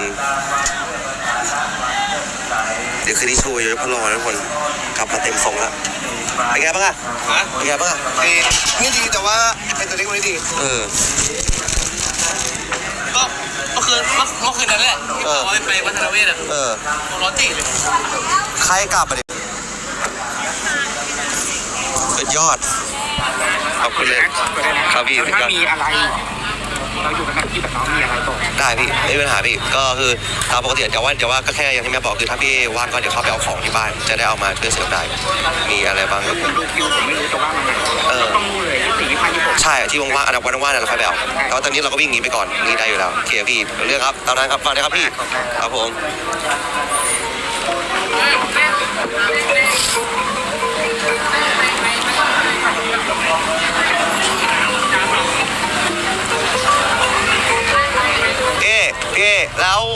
ริงเดี๋ยวคืนนี้โชว์เยอะพะรอนะทุกคนกลับมาเต็มทรงแล้วเป็นไงบ้างอะฮะเป็นไงบ้างอะเอ้นี่ดีแต่ว่าไอ้ตัวเล็กมันไม่ดีเออ ก็เมื่อคืนเมื่อเมื่อคืนนั้นแหละที่เออบอกว่าไปวัฒนเวทอะเออร้อนจีเลยใครกลับมาดิสุดยอดขอบคุณเลยครับพี่สุดยถ้าอดมีอะไร เราอยู่กันแบบพี่กับน้องมีอะไรบอกได้พี่ไม่มีปัญหาพี่ก็คือตามปกติแต่ว่าแต่ว่าก็แค่อย่างที่แม่บอกคือถ้าพี่ว่างก็เดี๋ยวเข้าไปเอาของที่บ้านจะได้เอามาช่วยเสริมได้ มีอะไรบ้างครับผมดูคิวผมไม่รู้จะว่ามันไงเออต้องรู้เลยที่สี่ที่ห้าที่หกใช่ที่ว่างๆอันดับวันว่างๆเนี่ยเราค่อยไปเอาแต่ว่าตอนนี้เราก็วิ่งหนีไปก่อนหนี่ได้อยู่แล้วโอเคพี่เรื่องครับตามนั้นครับฝากด้วยครับพี่ครับผม แล้ว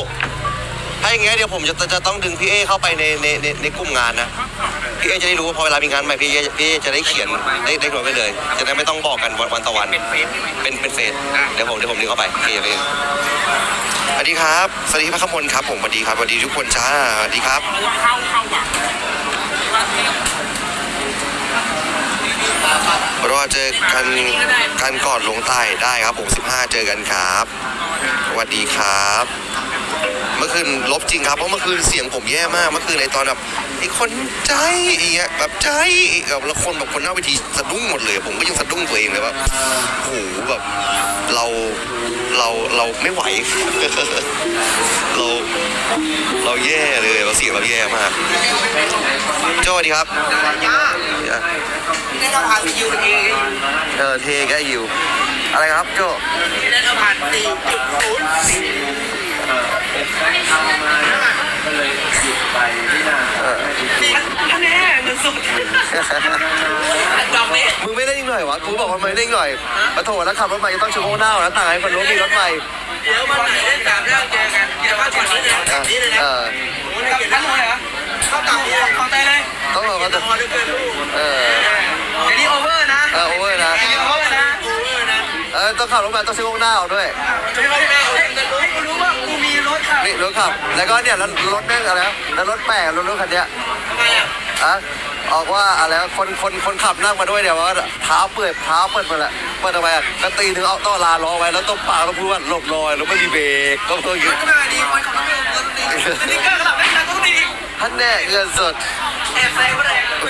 ถ้าอย่างเงี้ยเดี๋ยวผมจะจะต้องดึงพี่เอเข้าไปในในในในกลุ่มงานนะพี่เอจะได้รู้ว่าพอเวลามีงานใหม่พี่เอพี่เอจะได้เขียนได้ได้โน้ตไปเลย จะได้ไม่ต้องบอกกันวันวันต่อวันเป็นเฟซใช่ไหมเป็นเป็นเฟซเดี๋ยวผมเดี๋ยวผมดึงเข้าไปโอเคโอเคสวัสดีครับสวัสดีพระขมลครับผมสวัสดีครับสวัสดีทุกคนจ้าสวัสดีครับ เข้าเข้าหวัง รอเจอกันกันก่อนลงใต้ได้ครับผม15 เจอกันครับสวัสดีครับ เมื่อคืนลบจริงครับเพราะเมื่อคืนเสียงผมแย่มาก เมื่อคืนในตอนแบบ ไอ้คนใจอย่างเงี้ยแบบใจแบบแล้วคนแบบคนหน้าเวทีสะดุ้งหมดเลย ผมก็ยังสะดุ้งตัวเองเลยว่าโหแบบเราเราเราไม่ไหว เราเราแย่เลยเราเสียงเราแย่มากโจสวัสดีครับนี่ก็ผ่านคิวเองเออเทแกอยู่อะไรครับโจนี่ก็ผ่านสี่จุด ศูนย์สี่เออคะแนนหนึ่งสุดดอกนี้มึงไม่ได้ยิงหน่อยวะกูบอกว่าไม่ได้ยิงหน่อยปะโถแล้วขับรถใหม่ต้องชะโงกหน้าแล้วต่างให้คนรู้มีรถใหม่เดี๋ยววันไหนได้สามเรื่องเจอกันเดี๋ยวว่าก่อนนี้เลยแบบนี้เลยนะเออโอ้ยท่านรู้เลยเหรอเข้าต่างนี้ขอใจเลยต้องรอก็ก็จะจะพอด้วยเกินลูกเออเดี๋ยวนี้โอเวอร์นะเออโอเวอร์นะเดี๋ยวนี้โอเวอร์นะโอเวอร์นะเออต้องขับรถมาต้องชะโงกหน้าเอาด้วยไม่ไม่ไม่ให้ให้กู นี่รถขับ แล้วก็เนี่ยแล้วรถแม่งอะไรนะแล้วรถแปลกรถรถคันเนี้ยทำไมอะอะออกว่าอะไรนะคนคนคนขับนั่งมาด้วยเนี่ยว่าเท้าเปิดเท้าเปิดมาแหละเปิดทำไมอะก็ตีถึงเอาต้อลาล้อไว้แล้วต้องปากแล้วพูดว่าหลบหน่อยแล้วไม่มีเบรกก็เพิ่งอยู่มันก็ไม่ดีคนขับรถไม่ลงเงินดีสติ๊กเกอร์ขนาดไม่ขนาดต้องดีท่านแน่เงินสดแอบใส่ก็ได้ไม่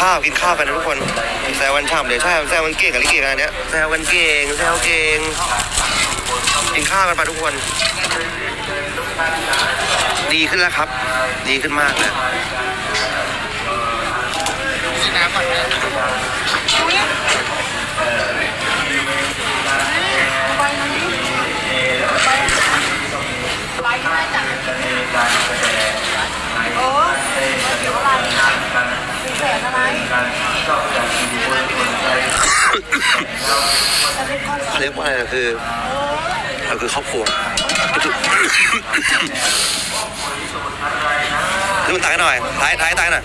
ข้าวกินข้าวกันนะทุกคนแซวกันช่ำเดี๋ยวใช่แซวกันเก่งกับลิเกกันเนี้ยแซวกันเก่งแซวเก่งกินข้าวกันไปทุกคน ดีขึ้นแล้วครับ ดีขึ้นมากเลยเรียกว่าอะไรคือเราคือครอบครัวดูมันตายหน่อยท้ายท้ายตายหน่อย